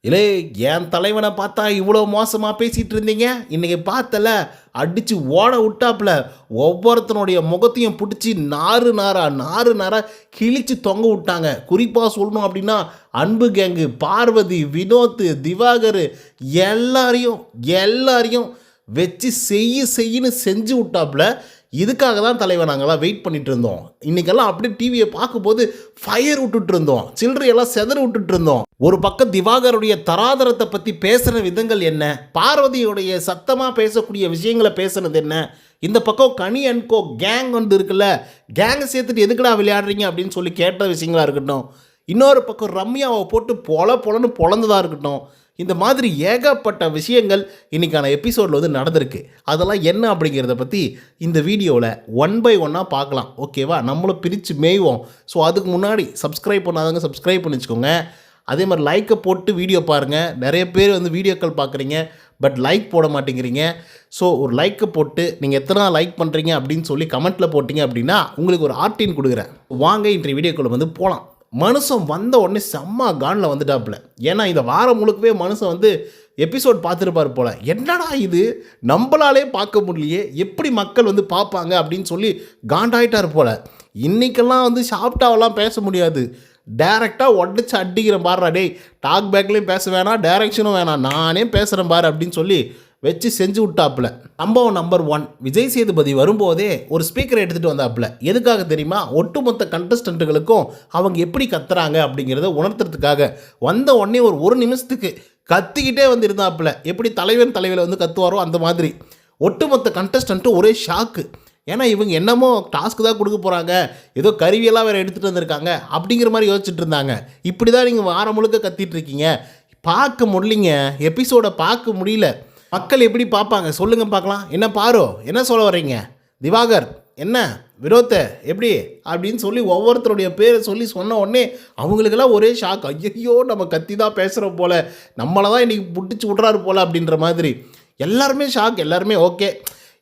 இல்லை என் தலைவனை பார்த்தா இவ்வளோ மோசமாக பேசிகிட்டு இருந்தீங்க? இன்றைக்கி பார்த்தல அடித்து ஓட விட்டாப்புல. ஒவ்வொருத்தனுடைய முகத்தையும் பிடிச்சி நாறு நாரா நாறு நாரா கிழித்து தொங்க விட்டாங்க. குறிப்பாக சொல்லணும் அப்படின்னா அன்பு கேங்கு பார்வதி வினோத் திவாகர் எல்லாரையும் எல்லாரையும் வச்சு செய்ய செய்யின்னு செஞ்சு விட்டாப்புல. இதுக்காக தான் தலைவர் நாங்கள்லாம் வெயிட் பண்ணிட்டு இருந்தோம் இன்னைக்கெல்லாம் அப்படியே டிவியை பார்க்கும்போது ஃபயர் விட்டுட்டு இருந்தோம் சில்லறையெல்லாம் செதற விட்டுட்டு இருந்தோம் ஒரு பக்கம் திவாகருடைய தராதரத்தை பற்றி பேசுகிற விதங்கள் என்ன? பார்வதியுடைய சத்தமாக பேசக்கூடிய விஷயங்களை பேசுனது என்ன? இந்த பக்கம் கனி அண்ட் கோ கேங் வந்து இருக்குல்ல கேங்கை சேர்த்துட்டு எதுக்குடா விளையாடுறீங்க அப்படின்னு சொல்லி கேட்ட விஷயங்களா இருக்கட்டும். இன்னொரு பக்கம் ரம்யாவை போட்டு பொல பொலன்னு பொழந்ததாக இருக்கட்டும். இந்த மாதிரி ஏகப்பட்ட விஷயங்கள் இன்றைக்கான எபிசோடில் வந்து நடந்திருக்கு. அதெல்லாம் என்ன அப்படிங்கிறத பற்றி இந்த வீடியோவில் ஒன் பை ஒன்னாக பார்க்கலாம். ஓகேவா நம்மளும் பிரித்து மேய்வோம். ஸோ அதுக்கு முன்னாடி சப்ஸ்கிரைப் பண்ணாதவங்க சப்ஸ்கிரைப் பண்ணி வச்சுக்கோங்க. அதே மாதிரி லைக்கை போட்டு வீடியோ பாருங்கள் நிறைய பேர் வந்து வீடியோக்கள் பார்க்குறீங்க. பட் லைக் போட மாட்டேங்கிறீங்க. ஸோ ஒரு லைக்கை போட்டு நீங்கள் எத்தனை லைக் பண்ணுறீங்க அப்படின்னு சொல்லி கமெண்ட்டில் போட்டிங்க அப்படின்னா உங்களுக்கு ஒரு ஆர்டின் கொடுக்குறேன். வாங்க இன்றைய வீடியோக்குள்ளே வந்து போகலாம் மனுஷன் வந்த உடனே செம்ம கானில் வந்துட்டாப்புல. ஏன்னா இந்த வாரம் முழுக்கவே மனுஷன் வந்து எபிசோட் பார்த்துருப்பார் போல். என்னடா இது? நம்மளாலே பார்க்க முடியலையே. எப்படி மக்கள் வந்து பார்ப்பாங்க அப்படின்னு சொல்லி காண்டாயிட்டார் போல். இன்னைக்கெல்லாம் வந்து சாப்பிட்டாவெல்லாம் பேச முடியாது. டேரெக்டாக உடச்சி அடிக்கிற பாருடா டேய். டாக் பேக்லேயும் பேச வேணாம் டேரெக்ஷனும் வேணாம். நானே பேசுகிறேன் பாரு அப்படின்னு சொல்லி வச்சு செஞ்சு விட்டாப்புல. சம்பவம் நம்பர் ஒன் விஜய் சேதுபதி வரும்போதே ஒரு ஸ்பீக்கரை எடுத்துகிட்டு வந்தாப்புல. எதுக்காக தெரியுமா? ஒட்டுமொத்த கண்டஸ்டண்ட்டுகளுக்கும் அவங்க எப்படி கத்துறாங்க அப்படிங்கிறத உணர்த்துறதுக்காக. வந்த உடனே ஒரு ஒரு நிமிஷத்துக்கு கத்திக்கிட்டே வந்து இருந்தாப்புல எப்படி தலைவன் தலைவியில் வந்து கத்துவாரோ அந்த மாதிரி. ஒட்டுமொத்த கண்டஸ்டண்ட்டும் ஒரே ஷாக்கு ஏன்னா இவங்க என்னமோ டாஸ்க்கு தான் கொடுக்க போகிறாங்க ஏதோ கருவியெல்லாம் வேறு எடுத்துகிட்டு வந்திருக்காங்க அப்படிங்கிற மாதிரி யோசிச்சுட்டு இருந்தாங்க. இப்படி தான் நீங்கள் வாரம் முழுக்க கத்திட்டு இருக்கீங்க. பார்க்க முடியலைங்க. எபிசோடை பார்க்க முடியல. மக்கள் எப்படி பார்ப்பாங்க? சொல்லுங்க பார்க்கலாம். என்ன பாரோ? என்ன சொல்ல வர்றீங்க? திவாகர் என்ன? விரோத்த எப்படி? அப்படின்னு சொல்லி ஒவ்வொருத்தருடைய பேரை சொல்லி சொன்ன உடனே அவங்களுக்கெல்லாம் ஒரே ஷாக் ஐயோ நம்ம கத்தி தான் பேசுகிறோம் போல. நம்மளை தான் இன்றைக்கி புட்டிச்சு விட்றாரு போல் அப்படின்ற மாதிரி. எல்லாருமே ஷாக் எல்லாருமே ஓகே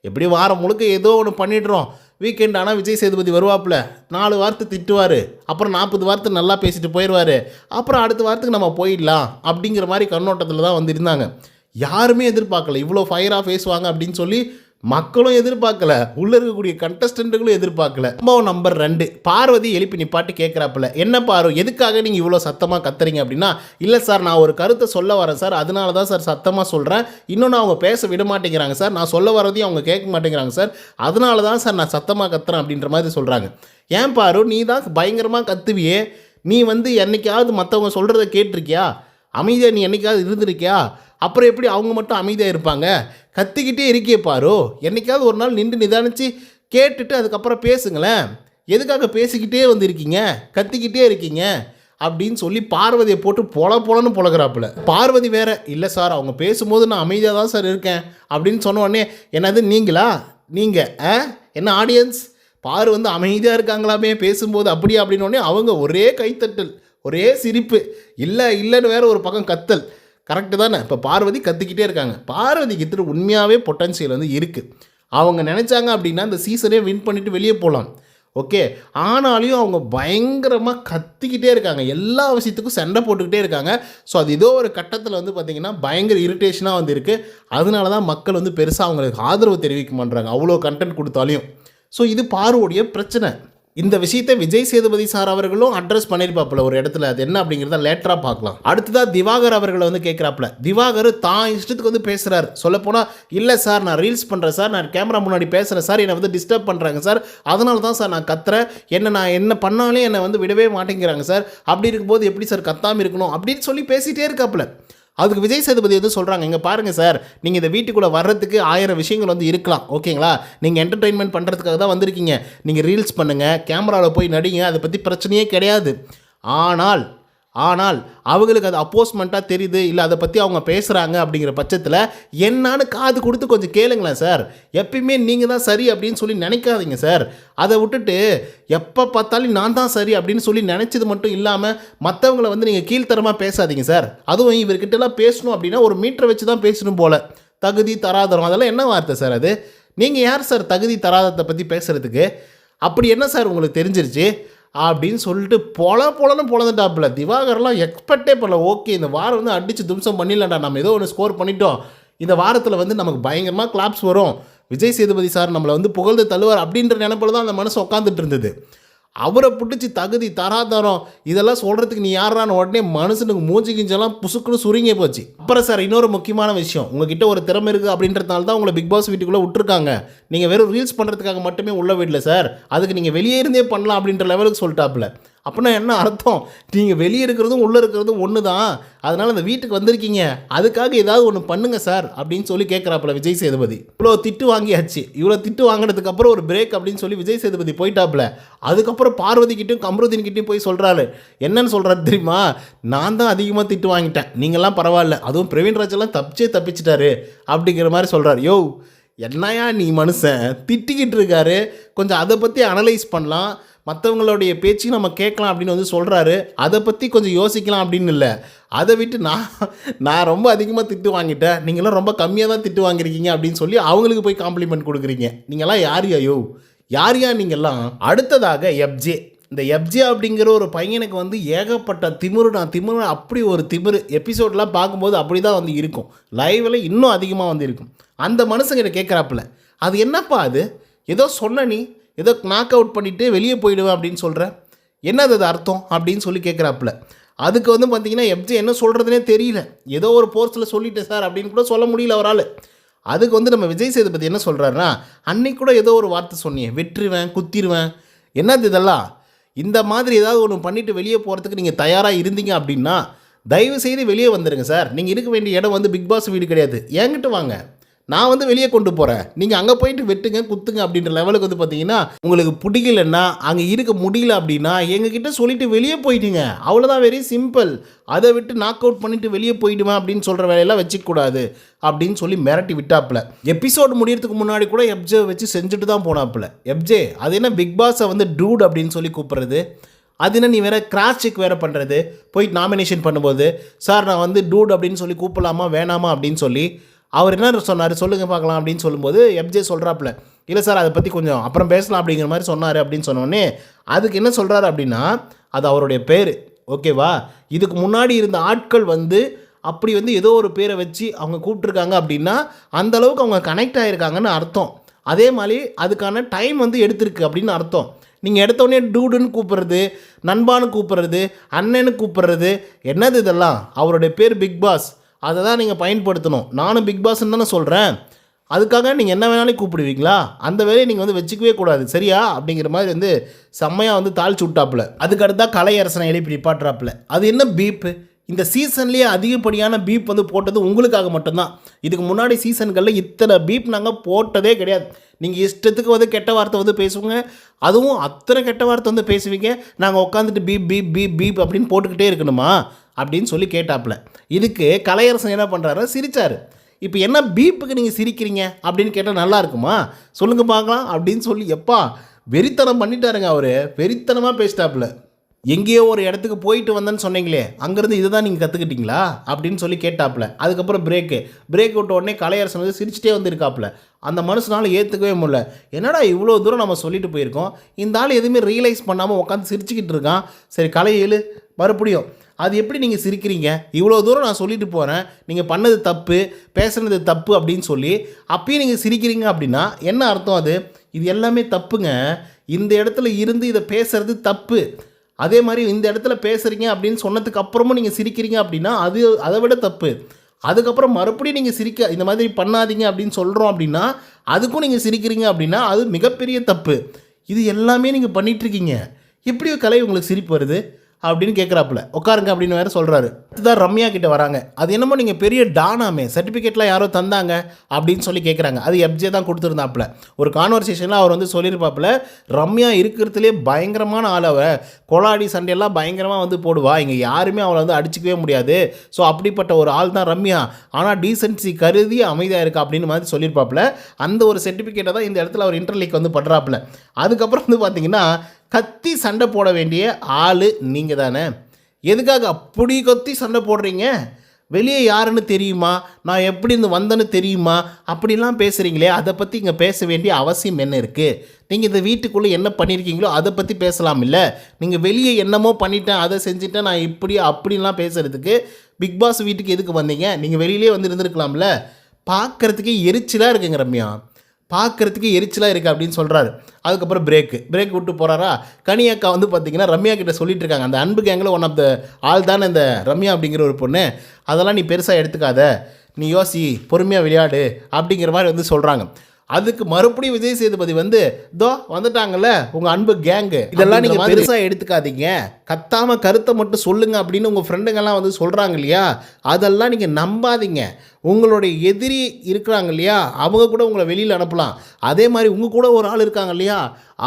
எப்படி வாரம் முழுக்க ஏதோ ஒன்று பண்ணிடுறோம். வீக்கெண்ட் ஆனால் விஜய் சேதுபதி வருவாப்புல. நாலு வார்த்தை திட்டுவார். அப்புறம் நாற்பது வார்த்தை நல்லா பேசிட்டு போயிடுவார். அப்புறம் அடுத்த வாரத்துக்கு நம்ம போயிடலாம் அப்படிங்கிற மாதிரி கண்ணோட்டத்தில் தான் வந்து இருந்தாங்க. யாருமே எதிர்பார்க்கல. இவ்வளோ ஃபயராக பேசுவாங்க அப்படின்னு சொல்லி மக்களும் எதிர்பார்க்கல. உள்ள இருக்கக்கூடிய கண்டஸ்டண்ட்டுகளும் எதிர்பார்க்கல. சம்பவம் நம்பர் ரெண்டு. பார்வதி எழுப்பி நிப்பாட்டு கேட்குறாப்புல என்ன பாரு எதுக்காக நீங்கள் இவ்வளோ சத்தமாக கத்துறீங்க அப்படின்னா இல்லை சார் நான் ஒரு கருத்தை சொல்ல வரேன் சார் அதனால தான் சார் சத்தமாக சொல்கிறேன் இன்னொன்று அவங்க பேச விட மாட்டேங்கிறாங்க சார் நான் சொல்ல வரதையும் அவங்க கேட்க மாட்டேங்கிறாங்க சார் அதனால தான் சார் நான் சத்தமாக கத்துறேன் அப்படின்ற மாதிரி சொல்கிறாங்க ஏன் பாரு நீ தான் பயங்கரமாக கத்துவியே. நீ வந்து என்னைக்காவது மற்றவங்க சொல்கிறத கேட்டிருக்கியா? அமைதியாக நீ என்னைக்காவது இருந்திருக்கியா? அப்புறம் எப்படி அவங்க மட்டும் அமைதியாக இருப்பாங்க? கத்திக்கிட்டே இருக்கியே பாரு. என்னைக்காவது ஒரு நாள் நின்று நிதானிச்சு கேட்டுட்டு அதுக்கப்புறம் பேசுங்களேன். எதுக்காக பேசிக்கிட்டே வந்திருக்கீங்க? கத்திக்கிட்டே இருக்கீங்க? அப்படின்னு சொல்லி பார்வதியை போட்டு பொல பொலன்னு பொழகிறாப்புல பார்வதி வேற இல்லை சார் அவங்க பேசும்போது நான் அமைதியாக தான் சார் இருக்கேன். அப்படின்னு சொன்ன உடனே என்னது நீங்களா? நீங்கள் ஆ? என்ன ஆடியன்ஸ் பாரு வந்து அமைதியாக இருக்காங்களாமே பேசும்போது அப்படியா? அப்படின்னு அவங்க ஒரே கைத்தட்டல் ஒரே சிரிப்பு. இல்லை இல்லைன்னு வேற ஒரு பக்கம் கத்தல். கரெக்டு தானே? இப்போ பார்வதி கற்றுக்கிட்டே இருக்காங்க. பார்வதிக்கு கிட்ட உண்மையாகவே பொட்டன்ஷியல் வந்து இருக்குது அவங்க நினச்சாங்க அப்படின்னா இந்த சீசனே வின் பண்ணிவிட்டு வெளியே போகலாம் ஓகே ஆனாலையும் அவங்க பயங்கரமாக கத்திக்கிட்டே இருக்காங்க. எல்லா விஷயத்துக்கும் சண்டை போட்டுக்கிட்டே இருக்காங்க. ஸோ அது ஏதோ ஒரு கட்டத்தில் வந்து பார்த்திங்கன்னா பயங்கர இரிட்டேஷனாக வந்து இருக்குது அதனால தான் மக்கள் வந்து பெருசாக அவங்களுக்கு ஆதரவு தெரிவிக்க மாட்றாங்க. அவ்வளோ கண்டென்ட் கொடுத்தாலையும் ஸோ இது பார்வோடைய பிரச்சனை. இந்த விஷயத்தை விஜய் சேதுபதி சார் அவர்களும் அட்ரஸ் பண்ணியிருப்பாப்புல ஒரு இடத்துல. அது என்ன அப்படிங்கிறத லேட்டராக பார்க்கலாம். அடுத்ததாக திவாகர் அவர்களை வந்து கேட்குறாப்புல திவாகர் தான் இஷ்டத்துக்கு வந்து பேசுகிறார் சொல்லப்போனால் இல்லை சார் நான் ரீல்ஸ் பண்ணுறேன் சார். நான் கேமரா முன்னாடி பேசுகிறேன் சார். என்னை வந்து டிஸ்டர்ப் பண்ணுறாங்க சார். அதனால தான் சார் நான் கத்துறேன். என்ன நான் என்ன பண்ணாலும் என்னை வந்து விடவே மாட்டேங்கிறாங்க சார். அப்படி இருக்கும்போது எப்படி சார் கத்தாமல் இருக்கணும்? அப்படின்னு சொல்லி பேசிகிட்டே இருக்காப்புல. அதுக்கு விஜய் சேதுபதி வந்து சொல்கிறாங்க இங்கே பாருங்கள் சார் நீங்கள் இந்த வீட்டுக்குள்ளே வர்றதுக்கு ஆயிரம் விஷயங்கள் வந்து இருக்கலாம். ஓகேங்களா? நீங்கள் என்டர்டெயின்மெண்ட் பண்ணுறதுக்காக தான் வந்திருக்கீங்க. நீங்கள் ரீல்ஸ் பண்ணுங்கள் கேமராவில் போய் நடிங்க அதை பற்றி பிரச்சனையே கிடையாது. ஆனால் ஆனால் அவங்களுக்கு அது அப்போஸ்மெண்ட்டாக தெரியுது இல்லை அதை பற்றி அவங்க பேசுகிறாங்க அப்படிங்கிற பட்சத்தில் என்னான்னு காது கொடுத்து கொஞ்சம் கேளுங்களேன் சார். எப்பயுமே நீங்கள் தான் சரி அப்படின்னு சொல்லி நினைக்காதீங்க சார். அதை விட்டுட்டு எப்போ பார்த்தாலும் நான் தான் சரி அப்படின்னு சொல்லி நினச்சது மட்டும் இல்லாமல் மற்றவங்கள வந்து நீங்கள் கீழ்த்தரமாக பேசாதீங்க சார். அதுவும் இவர்கிட்டலாம் பேசணும் அப்படின்னா ஒரு மீட்டரை வச்சு தான் பேசணும் போல். தகுதி தராதரம் அதெல்லாம் என்ன வார்த்தை சார் அது? நீங்கள் யார் சார் தகுதி தராதத்தை பற்றி பேசுகிறதுக்கு அப்படி என்ன சார் உங்களுக்கு தெரிஞ்சிருச்சு? அப்படின்னு சொல்லிட்டு பொல பொலன்னு பொழந்துட்டாப்புல திவாகர்லாம் எக்ஸ்பெக்டே பண்ணல. ஓகே இந்த வாரம் வந்து அடித்து தும்சம் பண்ணிடலாம்டா. நம்ம ஏதோ ஒன்று ஸ்கோர் பண்ணிட்டோம். இந்த வாரத்தில் வந்து நமக்கு பயங்கரமாக கிளாப்ஸ் வரும். விஜய் சேதுபதி சார் நம்மளை வந்து புகழ்ந்து தள்ளுவார் அப்படின்ற நினைப்பில் தான் அந்த மனசு உட்காந்துட்டு இருந்தது. அவரை பிடிச்சி தகுதி தராதரம் இதெல்லாம் சொல்கிறதுக்கு நீ யாரான்னு உடனே மனுஷனுக்கு மூஞ்சி கிஞ்செல்லாம் புசுக்குன்னு சுருங்கி போச்சு. அப்புறம் சார் இன்னொரு முக்கியமான விஷயம். உங்ககிட்ட ஒரு திறமை இருக்குது அப்படின்றதுனால தான் உங்களை பிக் பாஸ் வீட்டுக்குள்ளே விட்டுருக்காங்க. நீங்கள் வெறும் ரீல்ஸ் பண்ணுறதுக்காக மட்டுமே உள்ள வீட்டில் சார். அதுக்கு நீங்கள் வெளியே இருந்தே பண்ணலாம் அப்படின்ற லெவலுக்கு சொல்லிட்டாப்புல. அப்படின்னா என்ன அர்த்தம்? நீங்கள் வெளியே இருக்கிறதும் உள்ளே இருக்கிறதும் ஒன்று தான் அதனால் அந்த வீட்டுக்கு வந்திருக்கீங்க. அதுக்காக ஏதாவது ஒன்று பண்ணுங்கள் சார் அப்படின்னு சொல்லி கேட்குறாப்புல விஜய் சேதுபதி. இவ்வளோ திட்டு வாங்கியாச்சு. இவ்வளோ திட்டு வாங்கினதுக்கப்புறம் ஒரு பிரேக் அப்படின்னு சொல்லி விஜய் சேதுபதி போயிட்டாப்புல. அதுக்கப்புறம் பார்வதி கம்ருதீன்கிட்டையும் போய் சொல்கிறாரு என்னன்னு சொல்கிறாரு தெரியுமா? நான் தான் அதிகமாக திட்டு வாங்கிட்டேன். நீங்கள்லாம் பரவாயில்ல. அதுவும் பிரவீன் ராஜெல்லாம் தப்பிச்சே தப்பிச்சிட்டாரு. அப்படிங்கிற மாதிரி சொல்கிறார் யோ என்னையா நீ மனுஷன்? திட்டிக்கிட்டு இருக்காரு. கொஞ்சம் அதை பற்றி அனலைஸ் பண்ணலாம். மற்றவங்களுடைய பேச்சு நம்ம கேட்கலாம் அப்படின்னு வந்து சொல்கிறாரு அதை பற்றி கொஞ்சம் யோசிக்கலாம் அப்படின்னு இல்லை. அதை விட்டு நான் நான் ரொம்ப அதிகமாக திட்டு வாங்கிட்டேன். நீங்களாம் ரொம்ப கம்மியாக தான் திட்டு வாங்கியிருக்கீங்க அப்படின்னு சொல்லி அவங்களுக்கு போய் காம்ப்ளிமெண்ட் கொடுக்குறீங்க. நீங்களாம் யார் ஐயோ யார் யா நீங்கள்லாம் அடுத்ததாக எப்ஜே இந்த எப்ஜே அப்படிங்கிற ஒரு பையனுக்கு வந்து ஏகப்பட்ட திமிரு நான் திமிரு அப்படி ஒரு திமிரு. எபிசோட்லாம் பார்க்கும்போது அப்படி தான் வந்து இருக்கும். லைவில் இன்னும் அதிகமாக வந்து இருக்கும். அந்த மனுஷங்கிட்ட கேட்குறாப்புல அது என்னப்பா அது? ஏதோ சொன்ன நீ ஏதோ நாக் அவுட் பண்ணிவிட்டு வெளியே போயிடுவேன் அப்படின்னு சொல்கிறேன் என்னது அது அர்த்தம்? அப்படின்னு சொல்லி கேட்குறாப்புல அதுக்கு வந்து பார்த்தீங்கன்னா எப்ஜி என்ன சொல்கிறதுனே தெரியல. ஏதோ ஒரு போர்ஸில் சொல்லிட்டேன் சார் அப்படின்னு கூட சொல்ல முடியல அவரால். அதுக்கு வந்து நம்ம விஜய் சேதுபதி என்ன சொல்கிறாருன்னா அன்னைக்கு கூட ஏதோ ஒரு வார்த்தை சொன்னியே வெற்றுவேன் குத்திடுவேன் என்னது இதெல்லாம்? இந்த மாதிரி ஏதாவது ஒன்று பண்ணிவிட்டு வெளியே போகிறதுக்கு நீங்கள் தயாராக இருந்தீங்க அப்படின்னா தயவு செய்து வெளியே வந்துடுங்க சார். நீங்கள் இருக்க வேண்டிய இடம் வந்து பிக் பாஸ் வீடு கிடையாது. என்கிட்ட வாங்க. நான் வந்து வெளியே கொண்டு போகிறேன் நீங்கள் அங்கே போயிட்டு வெட்டுங்க குத்துங்க அப்படின்ற லெவலுக்கு வந்து பார்த்தீங்கன்னா உங்களுக்கு பிடிக்கலன்னா அங்கே இருக்க முடியல அப்படின்னா எங்ககிட்ட சொல்லிட்டு வெளியே போயிட்டீங்க. அவ்வளோதான் வெரி சிம்பிள் அதை விட்டு நாக் அவுட் பண்ணிட்டு வெளியே போயிடுவேன் அப்படின்னு சொல்கிற வேலையெல்லாம் வச்சுக்கூடாது அப்படின்னு சொல்லி மிரட்டி விட்டாப்புல. எபிசோடு முடியறதுக்கு முன்னாடி கூட எப்ஜே வச்சு செஞ்சுட்டு தான் போனாப்புல. எப்ஜே அது என்ன பிக் பாஸை வந்து டூட் அப்படின்னு சொல்லி கூப்பிட்றது? அது என்ன நீ வேற கிராஸ் செக் வேறு பண்ணுறது போயிட்டு நாமினேஷன் பண்ணும்போது சார் நான் வந்து டூட் அப்படின்னு சொல்லி கூப்பிடலாமா வேணாமா? அப்படின்னு சொல்லி அவர் என்ன சொன்னார்? சொல்லுங்கள் பார்க்கலாம் அப்படின்னு சொல்லும்போது எப்ஜே சொல்கிறாப்புல இல்லை சார் அதை பற்றி கொஞ்சம் அப்புறம் பேசலாம் அப்படிங்கிற மாதிரி சொன்னார் அப்படின்னு சொன்னோடனே அதுக்கு என்ன சொல்கிறாரு அப்படின்னா அது அவருடைய பேர் ஓகேவா? இதுக்கு முன்னாடி இருந்த ஆட்கள் வந்து அப்படி வந்து ஏதோ ஒரு பேரை வச்சு அவங்க கூப்பிட்ருக்காங்க அப்படின்னா அந்தளவுக்கு அவங்க கனெக்ட் ஆகிருக்காங்கன்னு அர்த்தம். அதே மாதிரி அதுக்கான டைம் வந்து எடுத்திருக்கு அப்படின்னு அர்த்தம். நீங்கள் எடுத்தோடனே டூடுன்னு கூப்பிட்றது நண்பான்னு கூப்பிட்றது அண்ணன்னு கூப்பிட்றது என்னது இதெல்லாம்? அவருடைய பேர் பிக் பாஸ். அதை தான் நீங்கள் பயன்படுத்தணும். நானும் பிக் பாஸ்ன்னு தானே சொல்கிறேன் அதுக்காக நீங்கள் என்ன வேணாலும் கூப்பிடுவீங்களா? அந்த வேலையை நீங்கள் வந்து வச்சுக்கவே கூடாது. சரியா? அப்படிங்கிற மாதிரி வந்து செம்மையாக வந்து தாழ்ச்சி விட்டாப்புல. அதுக்கடுத்தா கலையரசனை எழுப்பி நிப்பாட்டுறாப்புல. அது என்ன பீப்பு இந்த சீசன்லேயே அதிகப்படியான பீப் வந்து போட்டது உங்களுக்காக மட்டும்தான். இதுக்கு முன்னாடி சீசன்களில் இத்தனை பீப் நாங்கள் போட்டதே கிடையாது. நீங்கள் இஷ்டத்துக்கு வந்து கெட்ட வார்த்தை வந்து பேசுவோங்க அதுவும் அத்தனை கெட்ட வார்த்தை வந்து பேசுவீங்க. நாங்கள் உட்காந்துட்டு பீப் பீப் பீப் பீப் அப்படின்னு போட்டுக்கிட்டே இருக்கணுமா? அப்படின்னு சொல்லி கேட்டாப்புல. இதுக்கு கலையரசன் என்ன பண்ணுறாரு சிரித்தார் இப்போ என்ன பீப்புக்கு நீங்கள் சிரிக்கிறீங்க? அப்படின்னு கேட்டால் நல்லா இருக்குமா? சொல்லுங்கள் பார்க்கலாம் அப்படின்னு சொல்லி எப்பா வெறித்தனம் பண்ணிட்டாருங்க அவர். வெறித்தனமாக பேசிட்டாப்புல. எங்கேயோ ஒரு இடத்துக்கு போயிட்டு வந்தேன்னு சொன்னீங்களே அங்கேருந்து இதை தான் நீங்கள் கற்றுக்கிட்டீங்களா அப்படின்னு சொல்லி கேட்டாப்புல. அதுக்கப்புறம் பிரேக்கு பிரேக் விட்ட உடனே கலையரசன் வந்து சிரிச்சிட்டே வந்திருக்காப்புல. அந்த மனுஷனால் ஏற்றுக்கவே முடியல. என்னடா இவ்வளோ தூரம் நம்ம சொல்லிட்டு போயிருக்கோம்? இந்த ஆள் எதுவுமே ரியலைஸ் பண்ணாமல் உட்காந்து சிரிச்சுக்கிட்டு இருக்கான். சரி கலை ஏழு மறுபடியும் அது எப்படி நீங்கள் சிரிக்கிறீங்க? இவ்வளோ தூரம் நான் சொல்லிட்டு போகிறேன் நீங்கள் பண்ணது தப்பு பேசுனது தப்பு அப்படின்னு சொல்லி அப்பயும் நீங்கள் சிரிக்கிறீங்க அப்படின்னா என்ன அர்த்தம் அது? இது எல்லாமே தப்புங்க. இந்த இடத்துல இருந்து இதை பேசுறது தப்பு. அதே மாதிரி இந்த இடத்துல பேசுகிறீங்க அப்படின்னு சொன்னதுக்கு அப்புறமும் நீங்கள் சிரிக்கிறீங்க அப்படின்னா அது அதை விட தப்பு. அதுக்கப்புறம் மறுபடியும் நீங்கள் சிரிக்க இந்த மாதிரி பண்ணாதீங்க அப்படின்னு சொல்கிறோம் அப்படின்னா அதுக்கும் நீங்கள் சிரிக்கிறீங்க அப்படின்னா அது மிகப்பெரிய தப்பு. இது எல்லாமே நீங்கள் பண்ணிகிட்ருக்கீங்க எப்படி கலை உங்களுக்கு சிரிப்பு வருது? அப்படின்னு கேட்குறாப்புல உட்காருங்க அப்படின்னு வேறு சொல்கிறாரு அடுத்ததான் ரம்யா கிட்ட வராங்க. அது என்னமோ நீங்கள் பெரிய டானாமே சர்டிஃபிகேட்லாம் யாரோ தந்தாங்க அப்படின்னு சொல்லி கேட்குறாங்க அது எப்ஜே தான் கொடுத்துருந்தாப்புல. ஒரு கான்வர்சேஷனில் அவர் வந்து சொல்லியிருப்பாப்புல ரம்யா இருக்கிறதுலே பயங்கரமான ஆள் அவ. கொலாடி சண்டையெல்லாம் பயங்கரமாக வந்து போடுவா. இங்கே யாருமே அவளை வந்து அடிச்சிக்கவே முடியாது. ஸோ அப்படிப்பட்ட ஒரு ஆள் தான் ரம்யா. ஆனால் டீசென்சி கருதி அமைதியாக இருக்கா? அப்படின்னு மாதிரி சொல்லியிருப்பாப்புல. அந்த ஒரு சர்டிஃபிகேட்டை தான் இந்த இடத்துல அவர் இன்டர்லீக் வந்து பண்ணுறாப்புல அதுக்கப்புறம் வந்து பார்த்தீங்கன்னா கத்தி சண்டை போட வேண்டிய ஆள் நீங்கள் தானே எதுக்காக அப்படி கத்தி சண்டை போடுறீங்க? வெளியே யாருன்னு தெரியுமா? நான் எப்படி இருந்து வந்தேன்னு தெரியுமா? அப்படிலாம் பேசுகிறீங்களே அதை பற்றி இங்கே பேச வேண்டிய அவசியம் என்ன இருக்குது நீங்கள் இந்த வீட்டுக்குள்ளே என்ன பண்ணியிருக்கீங்களோ அதை பற்றி பேசலாம் இல்லை. நீங்கள் வெளியே என்னமோ பண்ணிட்டேன் அதை செஞ்சுட்டேன் நான் இப்படி அப்படின்லாம் பேசுகிறதுக்கு பிக் பாஸ் வீட்டுக்கு எதுக்கு வந்தீங்க? நீங்கள் வெளியிலே வந்து இருந்திருக்கலாம்ல. பார்க்குறதுக்கே எரிச்சலாக இருக்குங்க ரம்யா. பார்க்குறதுக்கு எரிச்சலாக இருக்குது அப்படின்னு சொல்கிறாரு அதுக்கப்புறம் பிரேக்கு பிரேக் விட்டு போகிறாரா கனியக்கா வந்து பார்த்தீங்கன்னா ரம்யா கிட்ட சொல்லிட்டு இருக்காங்க. அந்த அன்பு கேங்கில் ஒன் ஆஃப் த ஆள் தானே இந்த ரம்யா அப்படிங்கிற ஒரு பொண்ணு. அதெல்லாம் நீ பெருசாக எடுத்துக்காத. நீ யோசி பொறுமையாக விளையாடு அப்படிங்கிற மாதிரி வந்து சொல்கிறாங்க அதுக்கு மறுபடியும் விஜய் சேதுபதி வந்து தோ வந்துட்டாங்கல்ல உங்கள் அன்பு கேங்கு இதெல்லாம் நீங்கள் பெருசாக எடுத்துக்காதீங்க. கத்தாமல் கருத்தை மட்டும் சொல்லுங்க அப்படின்னு உங்கள் ஃப்ரெண்டுங்கெல்லாம் வந்து சொல்கிறாங்க இல்லையா? அதெல்லாம் நீங்கள் நம்பாதீங்க. உங்களுடைய எதிரி இருக்கிறாங்க இல்லையா? அவங்க கூட உங்களை வெளியில் அனுப்பலாம். அதே மாதிரி உங்கள் கூட ஒரு ஆள் இருக்காங்க இல்லையா?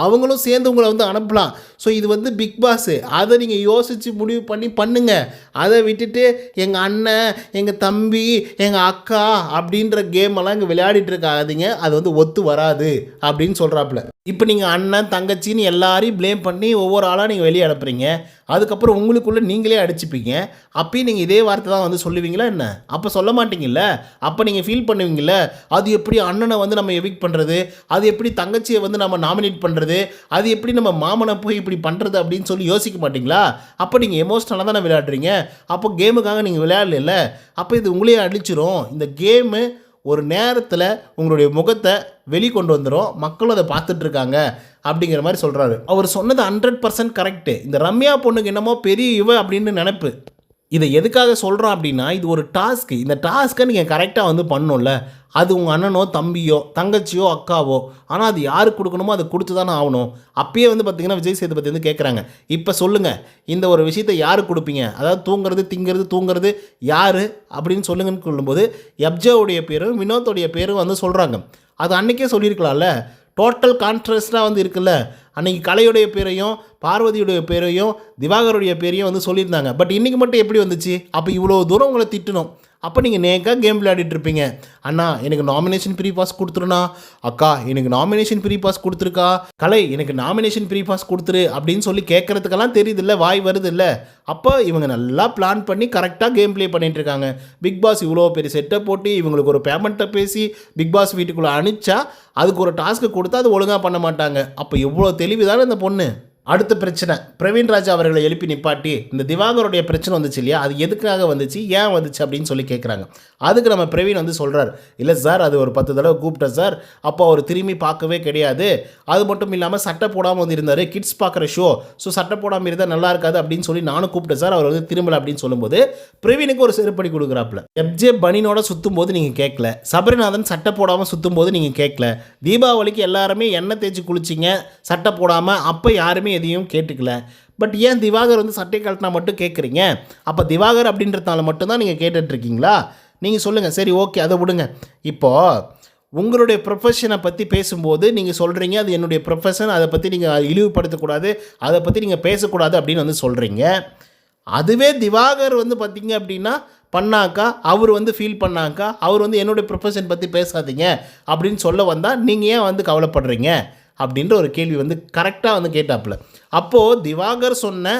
அவங்களும் சேர்ந்து உங்களை வந்து அனுப்பலாம். ஸோ இது வந்து பிக் பாஸு அதை நீங்கள் யோசித்து முடிவு பண்ணி பண்ணுங்க. அதை விட்டுட்டு எங்கள் அண்ணன் எங்கள் தம்பி எங்கள் அக்கா அப்படின்ற கேமெல்லாம் இங்கே விளையாடிட்டு இருக்காதீங்க. அது வந்து ஒத்து வராது அப்படின்னு சொல்கிறாப்புல இப்போ நீங்கள் அண்ணன் தங்கச்சின்னு எல்லாரையும் ப்ளேம் பண்ணி ஒவ்வொரு ஆளாக நீங்கள் வெளியே அனுப்புறீங்க. அதுக்கப்புறம் உங்களுக்குள்ளே நீங்களே அடிச்சுப்பீங்க. அப்பயும் நீங்கள் இதே வார்த்தை தான் வந்து சொல்லுவீங்களா என்ன? அப்போ சொல்ல மாட்டீங்கல்ல? அப்போ நீங்கள் ஃபீல் பண்ணுவீங்கள்ல அது எப்படி அண்ணனை வந்து நம்ம எவிக் பண்ணுறது அது எப்படி தங்கச்சியை வந்து நம்ம நாமினேட் பண்ணுறது அது எப்படி நம்ம மாமனை போய் இப்படி பண்ணுறது அப்படின்னு சொல்லி யோசிக்க மாட்டிங்களா? அப்போ நீங்கள் எமோஷ்னலாக தானே விளையாடுறீங்க. அப்போ கேமுக்காக நீங்கள் விளையாடல அப்போ இது உங்களையே அடிச்சிரும். இந்த கேமு ஒரு நேரத்தில் உங்களுடைய முகத்தை வெளிக்கொண்டு வந்துடும் மக்களும் அதை பார்த்துட்ருக்காங்க அப்படிங்கிற மாதிரி சொல்கிறாரு அவர் சொன்னது ஹண்ட்ரட் பர்சன்ட் கரெக்டு இந்த ரம்யா பொண்ணுக்கு என்னமோ பெரிய இவ அப்படின்னு நினப்பு. இதை எதுக்காக சொல்கிறோம் அப்படின்னா இது ஒரு டாஸ்க்கு இந்த டாஸ்க்கை நீங்கள் கரெக்டாக வந்து பண்ணணும்ல. அது உங்கள் அண்ணனோ தம்பியோ தங்கச்சியோ அக்காவோ. ஆனால் அது யாருக்கு கொடுக்கணுமோ அதை கொடுத்து தானே ஆகணும். அப்பயே வந்து பார்த்தீங்கன்னா விஜய் சேதுபதி வந்து கேட்குறாங்க இப்போ சொல்லுங்கள் இந்த ஒரு விஷயத்தை யாருக்கு கொடுப்பீங்க? அதாவது தூங்குறது திங்கிறது தூங்குறது யார்? அப்படின்னு சொல்லுங்கன்னு சொல்லும்போது எப்ஜோவுடைய பேரும் வினோத்தோடைய பேரும் வந்து சொல்கிறாங்க அது அன்றைக்கே சொல்லியிருக்கலாம்ல. டோட்டல் கான்ட்ரஸ்டாக வந்து இருக்குல்ல. அன்னைக்கு கலையுடைய பேரையும் பார்வதியுடைய பேரையும் திவாகருடைய பேரையும் வந்து சொல்லியிருந்தாங்க. பட் இன்றைக்கி மட்டும் எப்படி வந்துச்சு? அப்போ இவ்வளோ தூரம் உங்களை திட்டணும். அப்போ நீங்கள் நேக்காக கேம் விளையாடிட்டு இருப்பீங்க. அண்ணா எனக்கு நாமினேஷன் ப்ரீ பாஸ் கொடுத்துருண்ணா. அக்கா எனக்கு நாமினேஷன் ப்ரீ பாஸ் கொடுத்துருக்கா. கலை எனக்கு நாமினேஷன் ப்ரீ பாஸ் கொடுத்துரு அப்படின்னு சொல்லி கேட்குறதுக்கெல்லாம் தெரியுது இல்லை வாய் வருது இல்லை அப்போ இவங்க நல்லா பிளான் பண்ணி கரெக்டாக கேம் ப்ளே பண்ணிட்டு இருக்காங்க. பிக் பாஸ் இவ்வளோ பெரிய செட்டை போட்டு இவங்களுக்கு ஒரு பேமெண்ட்டை பேசி பிக் பாஸ் வீட்டுக்குள்ளே அனுப்பிச்சா அதுக்கு ஒரு டாஸ்க்கு கொடுத்தா அது ஒழுங்காக பண்ண மாட்டாங்க. அப்போ எவ்வளோ தெளிவு தானே இந்த பொண்ணு? அடுத்த பிரச்சனை. பிரவீன் ராஜா அவர்களை எழுப்பி நிப்பாட்டி இந்த திவாகருடைய பிரச்சனை வந்துச்சு இல்லையா? அது எதுக்காக வந்துச்சு? ஏன் வந்துச்சு அப்படின்னு சொல்லி கேட்குறாங்க அதுக்கு நம்ம பிரவீன் வந்து சொல்கிறார் இல்லை சார் அது ஒரு பத்து தடவை கூப்பிட்டேன் சார். அப்போ அவர் திரும்பி பார்க்கவே கிடையாது. அது மட்டும் இல்லாமல் சட்டை போடாமல் வந்து இருந்தார். கிட்ஸ் பார்க்குற ஷோ ஸோ சட்டை போடாமல் இருந்தால் நல்லா இருக்காது அப்படின்னு சொல்லி நானும் கூப்பிட்டேன் சார். அவர் வந்து திரும்பல அப்படின்னு சொல்லும்போது பிரவீனுக்கு ஒரு செருப்படி கொடுக்குறாப்புல. எப்ஜே பனினோட சுற்றும் போது நீங்கள் கேட்கல சபரிநாதன் சட்டை போடாமல் சுற்றும் போது நீங்கள் கேட்கல தீபாவளிக்கு எல்லாருமே எண்ணெய் தேய்ச்சி குளிச்சிங்க. சட்டை போடாமல் அப்போ யாருமே எதையும் கேட்டுக்கல. பட் ஏன் திவாகர் வந்து சட்டை கழட்டினா மட்டும் கேட்குறீங்க? அப்போ திவாகர் அப்படின்றதுனால மட்டும்தான் நீங்கள் கேட்டுட்ருக்கீங்களா? நீங்கள் சொல்லுங்கள் சரி ஓகே அதை விடுங்க. இப்போது உங்களுடைய ப்ரொஃபஷனை பற்றி பேசும்போது நீங்கள் சொல்கிறீங்க அது என்னுடைய ப்ரொஃபஷன் அதை பற்றி நீங்கள் இழிவுபடுத்தக்கூடாது அதை பற்றி நீங்கள் பேசக்கூடாது அப்படின்னு வந்து சொல்கிறீங்க அதுவே திவாகர் வந்து பார்த்தீங்க அப்படின்னா பண்ணாக்கா அவர் வந்து ஃபீல் பண்ணாக்கா அவர் வந்து என்னுடைய ப்ரொஃபஷன் பற்றி பேசாதீங்க அப்படின்னு சொல்ல வந்தால் நீங்கள் ஏன் வந்து கவலைப்படுறீங்க? அப்படின்ற ஒரு கேள்வி வந்து கரெக்டாக வந்து கேட்டாப்புல. அப்போது திவாகர் சொன்ன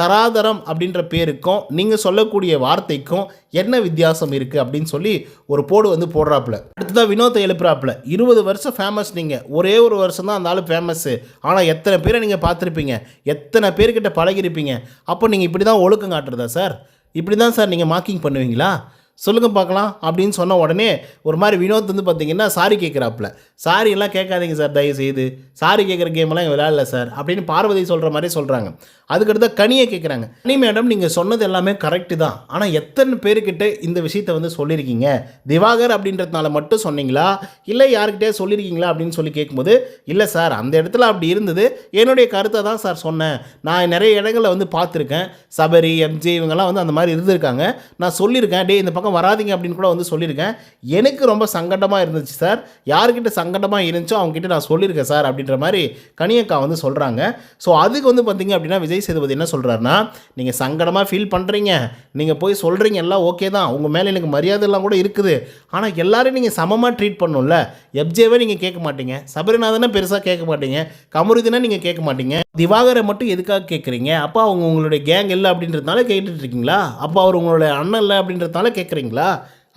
தராதரம் அப்படின்ற பேருக்கும் நீங்கள் சொல்லக்கூடிய வார்த்தைக்கும் என்ன வித்தியாசம் இருக்குது அப்படின்னு சொல்லி ஒரு போடு வந்து போடுறாப்புல. அடுத்ததாக வினோத்தை எழுப்புறாப்புல. இருபது வருஷம் ஃபேமஸ் நீங்கள் ஒரே ஒரு வருஷம் தான் அந்த ஆள் ஃபேமஸ்ஸு ஆனால் எத்தனை பேரை நீங்கள் பார்த்துருப்பீங்க? எத்தனை பேர்கிட்ட பழகிருப்பீங்க? அப்போ நீங்கள் இப்படி தான் ஒழுக்கம் காட்டுறதா சார்? இப்படி தான் சார் நீங்கள் மார்க்கிங் பண்ணுவீங்களா? சொல்லுங்க பார்க்கலாம் அப்படின்னு சொன்ன உடனே ஒரு மாதிரி வினோத் வந்து பார்த்தீங்கன்னா சாரி கேட்குறாப்புல. சாரி எல்லாம் கேட்காதீங்க சார் தயவு செய்து சாரி கேட்குற கேமெல்லாம் இங்கே விளையாடல சார் அப்படின்னு பார்வதி சொல்கிற மாதிரி சொல்கிறாங்க அதுக்கடுத்த கனியை கேட்குறாங்க. கனி மேடம் நீங்கள் சொன்னது எல்லாமே கரெக்டு தான். ஆனால் எத்தனை பேர்கிட்ட இந்த விஷயத்த வந்து சொல்லியிருக்கீங்க? திவாகர் அப்படின்றதுனால மட்டும் சொன்னீங்களா? இல்லை யார்கிட்டே சொல்லியிருக்கீங்களா? அப்படின்னு சொல்லி கேட்கும்போது இல்லை சார் அந்த இடத்துல அப்படி இருந்தது. என்னுடைய கருத்தை தான் சார் சொன்னேன். நான் நிறைய இடங்களில் வந்து பார்த்துருக்கேன். சபரி எம்ஜி இவங்கெல்லாம் வந்து அந்த மாதிரி இருந்திருக்காங்க. நான் சொல்லியிருக்கேன். டே இந்த பக்கம் வராதீங்க அப்படின்னு கூட வந்து சொல்லியிருக்கேன். எனக்கு ரொம்ப சங்கடமாக இருந்துச்சு சார். யார்கிட்ட சங்கடமாக இருந்துச்சோ அவங்ககிட்ட நான் சொல்லியிருக்கேன் சார் அப்படின்ற மாதிரி கனியக்கா வந்து சொல்கிறாங்க ஸோ அதுக்கு வந்து பார்த்திங்க அப்படின்னா விஜய் சேதுபதி என்ன சொல்கிறாருன்னா நீங்கள் சங்கடமாக ஃபீல் பண்ணுறீங்க நீங்கள் போய் சொல்கிறீங்க எல்லாம் ஓகே தான். உங்கள் மேலே எனக்கு மரியாதைலாம் கூட இருக்குது. ஆனால் எல்லாரும் நீங்கள் சமமாக ட்ரீட் பண்ணும்ல. எப்ஜேவே நீங்கள் கேட்க மாட்டீங்க. சபரிநாதனை பெருசாக கேட்க மாட்டீங்க. கமருதினா நீங்கள் கேட்க மாட்டீங்க. திவாகரை மட்டும் எதுக்காக கேட்குறீங்க அப்போ அவங்க உங்களுடைய கேங் இல்லை அப்படின்றதுனால கேட்டுட்ருக்கீங்களா? அப்போ அவர் உங்களுடைய அண்ணன் இல்லை அப்படின்றதுனால கேட்குறீங்களா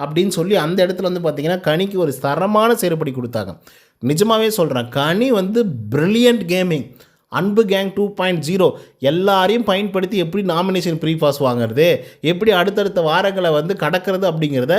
அப்படின்னு சொல்லி அந்த இடத்துல வந்து பார்த்தீங்கன்னா கனிக்கு ஒரு தரமான செயற்படி கொடுத்தாங்க. நிஜமாகவே சொல்கிறேன் கனி வந்து brilliant gaming Anbu gang two point zero எல்லாரையும் பயன்படுத்தி எப்படி நாமினேஷன் ப்ரீ பாஸ் வாங்குறது? எப்படி அடுத்தடுத்த வாரங்களை வந்து கடக்கிறது அப்படிங்கிறத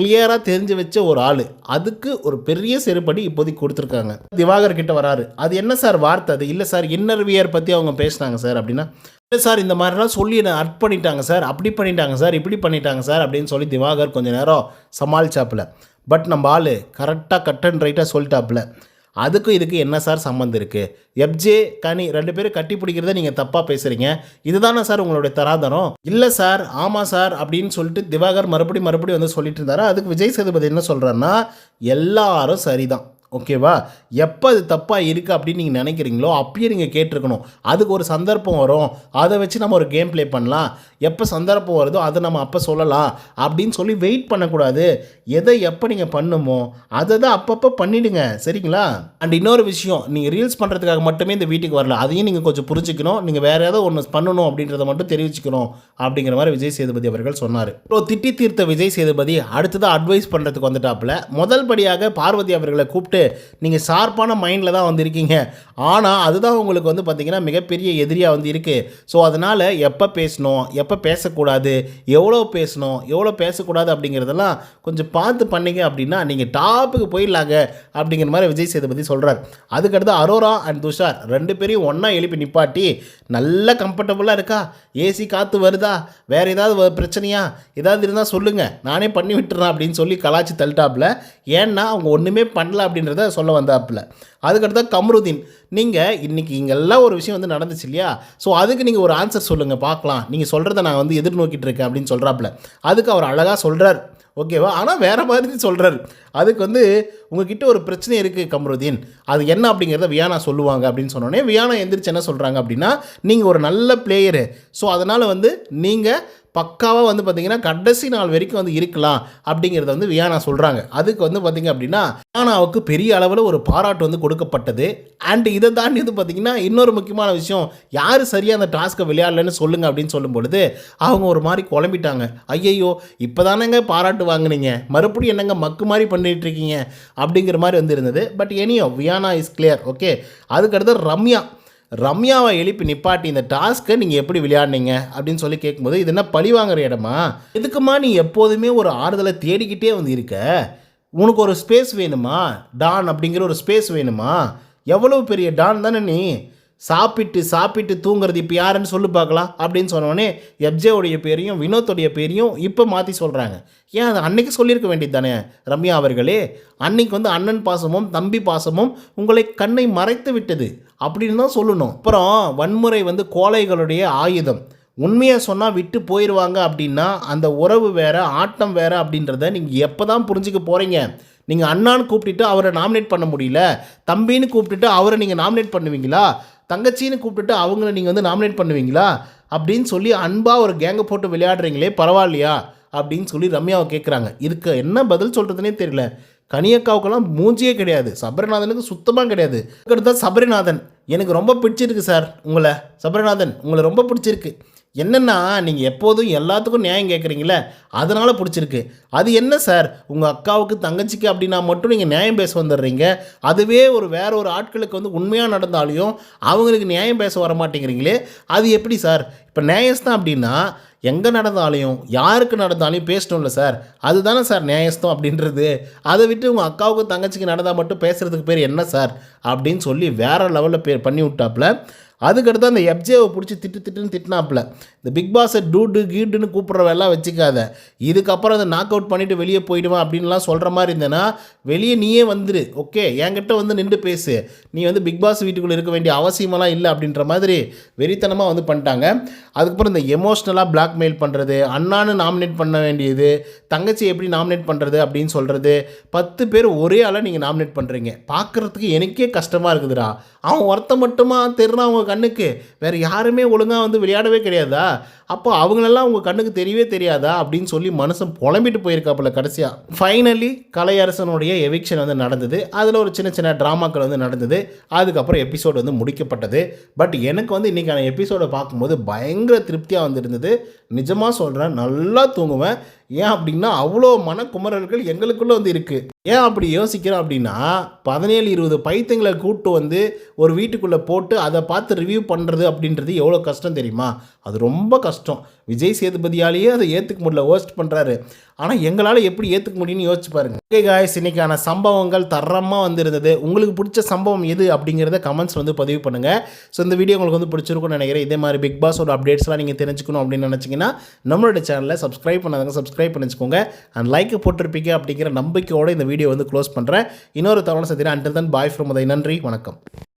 கிளியராக தெரிஞ்சு வச்ச ஒரு ஆள். அதுக்கு ஒரு பெரிய செருப்படி இப்போதைக்கு கொடுத்துருக்காங்க. திவாகர் கிட்ட வராரு. அது என்ன சார் வார்த்தை? அது இல்லை சார் இன்னர்வியர் பற்றி அவங்க பேசினாங்க சார் அப்படின்னா இல்லை சார் இந்த மாதிரிலாம் சொல்லி நான் அட் பண்ணிட்டாங்க சார் அப்படி பண்ணிட்டாங்க சார் இப்படி பண்ணிட்டாங்க சார் அப்படின்னு சொல்லி திவாகர் கொஞ்சம் நேரம் சமாளிச்சாப்புல. பட் நம்ம ஆள் கரெக்டாக கட் அண்ட் ரைட்டாக சொல்லிட்டாப்புல. அதுக்கும் இதுக்கு என்ன சார் சம்மந்தம் இருக்குது எப்ஜே கனி ரெண்டு பேரும் கட்டி பிடிக்கிறத நீங்கள் தப்பாக பேசுகிறீங்க இதுதானே சார் உங்களுடைய தராதரம்? இல்லை சார் ஆமாம் சார் அப்படின்னு சொல்லிட்டு திவாகர் மறுபடியும் மறுபடியும் வந்து சொல்லிட்டு இருந்தாரு? அதுக்கு விஜய் சேதுபதி என்ன சொல்கிறாருன்னா எல்லாரும் சரிதான். ஓகேவா? எப்போ அது தப்பாக இருக்குது அப்படின்னு நீங்கள் நினைக்கிறீங்களோ அப்பயே நீங்கள் கேட்டிருக்கணும். அதுக்கு ஒரு சந்தர்ப்பம் வரும். அதை வச்சு நம்ம ஒரு கேம் ப்ளே பண்ணலாம். எப்போ சந்தர்ப்பம் வருதோ அதை நம்ம அப்போ சொல்லலாம். அப்படின்னு சொல்லி வெயிட் பண்ணக்கூடாது. எதை எப்போ நீங்கள் பண்ணுமோ அதை தான் அப்பப்போ பண்ணிடுங்க. சரிங்களா? அண்ட் இன்னொரு விஷயம் நீங்கள் ரீல்ஸ் பண்ணுறதுக்காக மட்டுமே இந்த வீட்டுக்கு வரல. அதையும் நீங்கள் கொஞ்சம் புரிஞ்சுக்கணும். நீங்கள் வேறு ஏதாவது ஒன்று பண்ணணும் அப்படின்றத மட்டும் தெரிவிச்சுக்கணும். அப்படிங்கிற மாதிரி விஜய் சேதுபதி அவர்கள் சொன்னார். இப்போ திட்டி தீர்த்த விஜய் சேதுபதி அடுத்ததாக அட்வைஸ் பண்ணுறதுக்கு வந்துட்டாப்புல. முதல் படியாக பார்வதி அவர்களை கூப்பிட்டு நீங்கள் ஷார்ப்பான மைண்டில் தான் வந்திருக்கீங்க. ஆனால் அதுதான் உங்களுக்கு வந்து பார்த்திங்கன்னா மிகப்பெரிய எதிரியாக வந்து இருக்குது ஸோ அதனால் எப்போ பேசணும் எப்போ பேசக்கூடாது எவ்வளோ பேசணும் எவ்வளோ பேசக்கூடாது அப்படிங்கிறதெல்லாம் கொஞ்சம் பார்த்து பண்ணிங்க அப்படின்னா நீங்கள் டாப்புக்கு போயிடலாங்க அப்படிங்கிற மாதிரி விஜய் சேதுபதி சொல்கிறார் அதுக்கடுத்து அரோரா அண்ட் துஷார் ரெண்டு பேரையும் ஒன்றா எழுப்பி நிப்பாட்டி நல்ல கம்ஃபர்டபுளாக இருக்கா? ஏசி காற்று வருதா? வேறு ஏதாவது பிரச்சனையா? ஏதாவது இருந்தால் சொல்லுங்கள் நானே பண்ணி விட்டுறேன் அப்படின்னு சொல்லி கலாச்சி தள்ளிட்டாப்புல ஏன்னா அவங்க ஒன்றுமே பண்ணல அப்படின்றத சொல்ல வந்தாப்புல. அதுக்கடுத்த கம்ருதீன். நீங்கள் இன்றைக்கி இங்கெல்லாம் ஒரு விஷயம் வந்து நடந்துச்சு இல்லையா? ஸோ அதுக்கு நீங்கள் ஒரு ஆன்சர் சொல்லுங்கள் பார்க்கலாம். நீங்கள் சொல்கிறத நான் வந்து எதிர்நோக்கிட்டு இருக்கேன் அப்படின்னு சொல்கிறாப்புல அதுக்கு அவர் அழகாக சொல்கிறார் ஓகேவா ஆனால் வேறு மாதிரி சொல்கிறார் அதுக்கு வந்து உங்ககிட்ட ஒரு பிரச்சனை இருக்குது கம்ருதீன். அது என்ன அப்படிங்கிறத வியானா சொல்லுவாங்க அப்படின்னு சொன்னோடனே வியானா எந்திரிச்சு என்ன சொல்கிறாங்க அப்படின்னா நீங்கள் ஒரு நல்ல பிளேயரு ஸோ அதனால் வந்து நீங்கள் பக்காவாக வந்து பார்த்தீங்கன்னா கடைசி நாள் வரைக்கும் வந்து இருக்கலாம் அப்படிங்கிறத வந்து வியானா சொல்கிறாங்க அதுக்கு வந்து பார்த்தீங்க அப்படின்னா வியானாவுக்கு பெரிய அளவில் ஒரு பாராட்டு வந்து கொடுக்கப்பட்டது. அண்ட் இதை தாண்டி வந்து பார்த்தீங்கன்னா இன்னொரு முக்கியமான விஷயம் யார் சரியாக அந்த டாஸ்க்கை விளையாடலன்னு சொல்லுங்க அப்படின்னு சொல்லும் பொழுது அவங்க ஒரு மாதிரி குழம்பிட்டாங்க. ஐயையோ இப்போ தானேங்க பாராட்டு வாங்குனீங்க? மறுபடியும் என்னங்க மக்கு மாதிரி பண்ணிட்டு இருக்கீங்க அப்படிங்கிற மாதிரி வந்து இருந்தது. But எனியோ Viana is clear okay அதுக்கடுத்து ரம்யா. ரம்யாவை எழுப்பி நிப்பாட்டி இந்த டாஸ்க்கை நீங்கள் எப்படி விளையாடினீங்க? அப்படின்னு சொல்லி கேட்கும்போது இது என்ன பழி வாங்குற இடமா? இதுக்குமா நீ எப்போதுமே ஒரு ஆறுதலை தேடிக்கிட்டே வந்து இருக்க? உனக்கு ஒரு ஸ்பேஸ் வேணுமா? டான் அப்படிங்கிற ஒரு ஸ்பேஸ் வேணுமா? எவ்வளோ பெரிய டான் தானே நீ? சாப்பிட்டு சாப்பிட்டு தூங்குறது இப்போ யாருன்னு சொல்லு பார்க்கலாம் அப்படின்னு சொன்னோடனே எப்ஜேவுடைய பேரையும் வினோத்துடைய பேரையும் இப்போ மாற்றி சொல்கிறாங்க ஏன் அது அன்னைக்கு சொல்லியிருக்க வேண்டியது தானே? ரம்யா அவர்களே அன்னைக்கு வந்து அண்ணன் பாசமும் தம்பி பாசமும் உங்களை கண்ணை மறைத்து விட்டது அப்படின்னு தான் சொல்லணும். அப்புறம் வன்முறை வந்து கோழைகளுடைய ஆயுதம். உண்மையை சொன்னால் விட்டு போயிடுவாங்க அப்படின்னா அந்த உறவு வேறு ஆட்டம் வேறு அப்படின்றத நீங்கள் எப்போ தான் புரிஞ்சுக்க போகிறீங்க நீங்கள் அண்ணான்னு கூப்பிட்டுட்டு அவரை நாமினேட் பண்ண முடியல. தம்பின்னு கூப்பிட்டுட்டு அவரை நீங்கள் நாமினேட் பண்ணுவீங்களா? தங்கச்சின்னு கூப்பிட்டுட்டு அவங்கள நீங்கள் வந்து நாமினேட் பண்ணுவீங்களா? அப்படின்னு சொல்லி அன்பாக ஒரு கேங்கை போட்டு விளையாடுறீங்களே பரவாயில்லையா? அப்படின்னு சொல்லி ரம்யாவை கேட்குறாங்க இதுக்கு என்ன பதில் சொல்கிறதுனே தெரியல. கனியக்காவுக்கெல்லாம் மூஞ்சியே கிடையாது. சபரிநாதனுக்கு சுத்தமாக கிடையாது. அதுக்கடுத்தா சபரிநாதன். எனக்கு ரொம்ப பிடிச்சிருக்கு சார் உங்களை. சபரிநாதன் உங்களை ரொம்ப பிடிச்சிருக்கு. என்னென்னா நீங்கள் எப்போதும் எல்லாத்துக்கும் நியாயம் கேட்குறீங்களே அதனால் பிடிச்சிருக்கு. அது என்ன சார்? உங்கள் அக்காவுக்கு தங்கச்சிக்கு அப்படின்னா மட்டும் நீங்கள் நியாயம் பேச வந்துடுறீங்க. அதுவே ஒரு வேற ஒரு ஆட்களுக்கு வந்து உண்மையாக நடந்தாலையும் அவங்களுக்கு நியாயம் பேச வர மாட்டேங்கிறீங்களே? அது எப்படி சார்? இப்போ நியாயஸ்தான் அப்படின்னா எங்கே நடந்தாலையும் யாருக்கு நடந்தாலையும் பேசணும்ல சார்? அதுதானே சார் நியாயஸ்தம் அப்படின்றது. அதை விட்டு உங்கள் அக்காவுக்கு தங்கச்சிக்கு நடந்தால் மட்டும் பேசுகிறதுக்கு பேர் என்ன சார்? அப்படின்னு சொல்லி வேறு லெவலில் பேர் பண்ணி விட்டாப்புல அதுக்கடுத்து அந்த எப்ஜேவை பிடிச்சி திட்டு திட்டுன்னு திட்டினாப்புல. இந்த பிக் பாஸை டூடு கீடுன்னு கூப்பிட்றவெல்லாம் வச்சுக்காத. இதுக்கப்புறம் அதை நாக் அவுட் பண்ணிவிட்டு வெளியே போயிடுவேன் அப்படின்லாம் சொல்கிற மாதிரி இருந்தேன்னா வெளியே நீயே வந்துரு. ஓகே என்கிட்ட வந்து நின்று பேசு. நீ வந்து பிக் பாஸ் வீட்டுக்குள்ளே இருக்க வேண்டிய அவசியமெல்லாம் இல்லை அப்படின்ற மாதிரி வெறித்தனமாக வந்து பண்ணிட்டாங்க. அதுக்கப்புறம் இந்த எமோஷ்னலாக பிளாக்மெயில் பண்ணுறது அண்ணான்னு நாமினேட் பண்ண வேண்டியது தங்கச்சி எப்படி நாமினேட் பண்ணுறது அப்படின்னு சொல்கிறது பத்து பேர் ஒரே ஆளாக நீங்கள் நாமினேட் பண்ணுறீங்க பார்க்குறதுக்கு எனக்கே கஷ்டமாக இருக்குதுடா. அவன் ஒருத்த மட்டுமா தெரிறான் அவங்க கண்ணுக்கு? வேறு யாருமே ஒழுங்காக வந்து விளையாடவே கிடையாதா? அப்போ அவங்களெல்லாம் உங்கள் கண்ணுக்கு தெரியவே தெரியாதா அப்படின்னு சொல்லி மனுஷன் புலம்பிட்டு போயிருக்காப்புல கடைசியாக ஃபைனலி கலையரசனுடைய எவிக்ஷன் வந்து நடந்தது. அதில் ஒரு சின்ன சின்ன ட்ராமாக்கள் வந்து நடந்தது. அதுக்கப்புறம் எபிசோடு வந்து முடிக்கப்பட்டது. பட் எனக்கு வந்து இன்றைக்கான எபிசோடை பார்க்கும்போது பயங்கர திருப்தியாக வந்துருந்தது. நிஜமாக சொல்கிறேன் நல்லா தூங்குவேன். ஏன் அப்படின்னா அவ்வளோ மனக்குமரல்கள் எங்களுக்குள்ளே வந்து இருக்குது ஏன் அப்படி யோசிக்கிறோம் அப்படின்னா பதினேழு இருபது பைத்தியங்களை கூட்டு வந்து ஒரு வீட்டுக்குள்ளே போட்டு அதை பார்த்து ரிவ்யூ பண்ணுறது அப்படின்றது எவ்வளோ கஷ்டம் தெரியுமா? அது ரொம்ப கஷ்டம். விஜய் சேதுபதியாலேயே அதை ஏற்றுக்க முடியல ஹோஸ்ட் பண்ணுறாரு ஆனால் எங்களால் எப்படி ஏற்றுக்க முடியும்னு யோசிச்சு பாருங்கள் ஓகே காய்ஸ் இன்னைக்கான சம்பவங்கள் தரமாக வந்திருந்தது. உங்களுக்கு பிடிச்ச சம்பவம் எது அப்படிங்கிறத கமெண்ட்ஸ் வந்து பதிவு பண்ணுங்கள் ஸோ இந்த வீடியோ உங்களுக்கு வந்து பிடிச்சிருக்கும்னு நினைக்கிறேன். இதே மாதிரி பிக் பாஸோட அப்டேட்ஸ்லாம் நீங்கள் தெரிஞ்சுக்கணும் அப்படின்னு நினச்சிங்கன்னா நம்மளோட சேனலை சப்ஸ்கிரைப் பண்ணாதவங்க சப்ஸ்கிரைப் பண்ணி வச்சுக்கோங்க அண்ட் லைக் போட்டிருப்பீங்க அப்படிங்கிற நம்பிக்கையோடு இந்த வீடியோ வந்து க்ளோஸ் பண்ணுறேன் இன்னொரு தவணை சந்திரன் அண்டர் தன் பாய் ஃப்ரம் உதய். நன்றி. வணக்கம்.